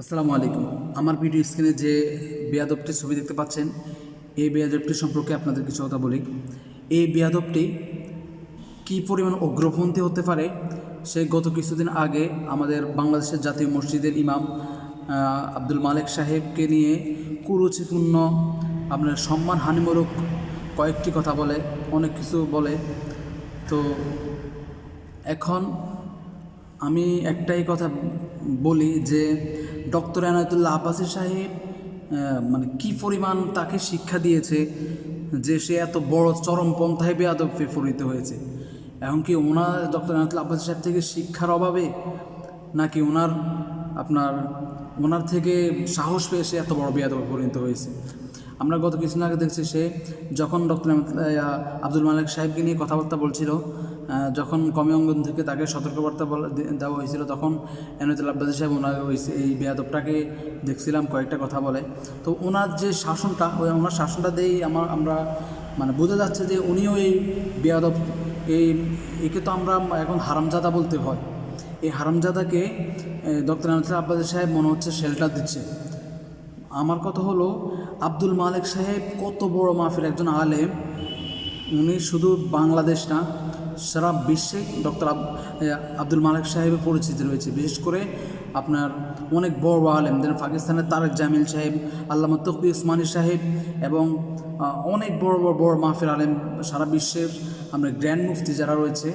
আসসালামু আলাইকুম। আমার ভিডিও স্ক্রিনে যে বেয়াদবটির ছবি দেখতে পাচ্ছেন, এই বেয়াদবটি সম্পর্কে আপনাদের কিছু কথা বলি। এই বেয়াদবটি কি পরিমাণ অগ্রপন্থী হতে পারে, সে গত কিছুদিন আগে আমাদের বাংলাদেশের জাতীয় মসজিদের ইমাম আব্দুল মালেক সাহেবকে নিয়ে কুরুচিপূর্ণ, আপনার সম্মান হানিমূলক কয়েকটি কথা বলে, অনেক কিছু বলে। তো এখন আমি একটাই কথা বলি যে ডক্টর এনায়তুল্লাহ আব্বাসী সাহেব মানে কি পরিমাণ তাকে শিক্ষা দিয়েছে যে সে এত বড় চরমপন্থায় বেয়াদবে পরিণত হয়েছে? এখন কি ওনার ডক্টর এনায়তুল্লাহ আব্বাসী সাহেব থেকে শিক্ষার অভাবে নাকি ওনার, আপনার, ওনার থেকে সাহস পেয়ে সে এত বড় বেয়াদবে পরিণত হয়েছে? আমরা গত কিছুদিন আগে দেখছি সে যখন ডক্টর আব্দুল মালিক সাহেবকে নিয়ে কথাবার্তা বলছিল যখন কমি অঙ্গন থেকে তাকে সতর্কবার্তা দেওয়া হয়েছিল, তখন এনায়তুল আব্বাসী সাহেব ওনার ওই এই বেয়াদবটাকে দেখছিলাম, কয়েকটা কথা বলে। তো ওনার যে শাসনটা, ওই ওনার শাসনটা দিয়েই আমার আমরা মানে বোঝা যাচ্ছে যে উনিও এই বেয়াদব। এই একে তো আমরা এখন হারামজাদা বলতে হয়। এই হারামজাদাকে ডক্টর এনায়তুল আব্বাসী সাহেব মনে হচ্ছে শেল্টার দিচ্ছে। আমার কথা হলো, আব্দুল মালিক সাহেব কত বড় মাহফিল, একজন আলেম। উনি শুধু বাংলাদেশ না সারা বিশ্বে ডক্টর আব্দুল মালিক সাহেবের পরিচিতি রয়েছে। বিশেষ করে আপনার অনেক বড় বড় আলেম যেন পাকিস্তানের তারেক জামিল সাহেব, আল্লামা তকবি উসমানী সাহেব এবং অনেক বড় বড় বড় মাহফিল আলেম সারা বিশ্বের আপনার গ্র্যান্ড মুফতি যারা রয়েছে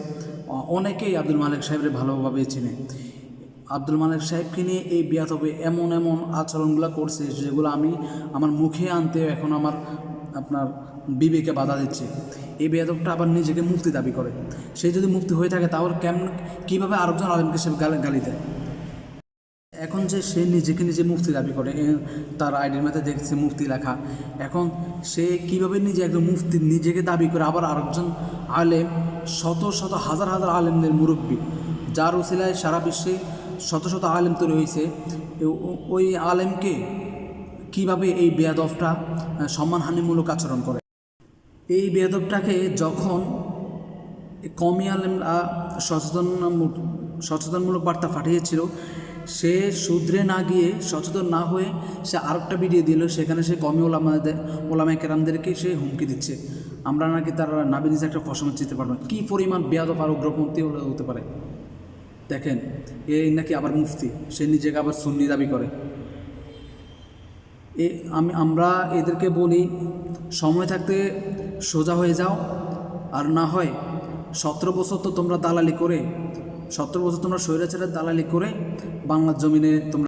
অনেকেই আব্দুল মালিক সাহেবের ভালোভাবে চিনে। আব্দুল মালিক সাহেবকে নিয়ে এই বিয়াতবে এমন এমন আচরণগুলো করছে যেগুলো আমি আমার মুখে আনতে এখন আমার আপনার বিবেকে বাধা দিচ্ছে। এই বেয়াদবটা আবার নিজেকে মুক্তি দাবি করে। সে যদি মুক্তি হয়ে থাকে, তাহলে কেমন, কীভাবে আরেকজন আলেমকে সে গালি দেয়? এখন যে সে নিজেকে নিজে মুক্তি দাবি করে তার আইডির মধ্যে দেখছে মুক্তি লেখা। এখন সে কীভাবে নিজে একজন মুফতি নিজেকে দাবি করে, আবার আরেকজন আলেম, শত শত, হাজার হাজার আলেমদের মুরব্বী, যার উসিলায় সারা বিশ্বে শত শত আলেম তৈরি হয়েছে ওই আলেমকে কীভাবে এই বেয়াদবটা সম্মানহানিমূলক আচরণ করে? এই বেয়াদবটাকে যখন কমি আলেমরা সচেতন সচেতনমূলক বার্তা পাঠিয়েছিল, সে শুধরে না গিয়ে সচেতন না হয়ে সে আরেকটা ভিডিও দিল, সেখানে সে কমি ওলামাদের ওলামায় কেরামদেরকে সে হুমকি দিচ্ছে। আমরা নাকি তার নাবিনিজ একটা ফসল চিনতে পারব। কী পরিমাণ বেয়াদব আর উগ্রপন্থী হতে পারে? দেখেন, এই নাকি আবার মুফতি, সে নিজেকে আবার সুন্নি দাবি করে। এ, আমি, আমরা এদেরকে বলি, সময় থাকতে সোজা হয়ে যাও, আর না হয় সতেরো বছর তো তোমরা দালালি করে, সতেরো বছর তোমরা স্বৈরাচারের দালালি করে বাংলার জমিনে তোমরা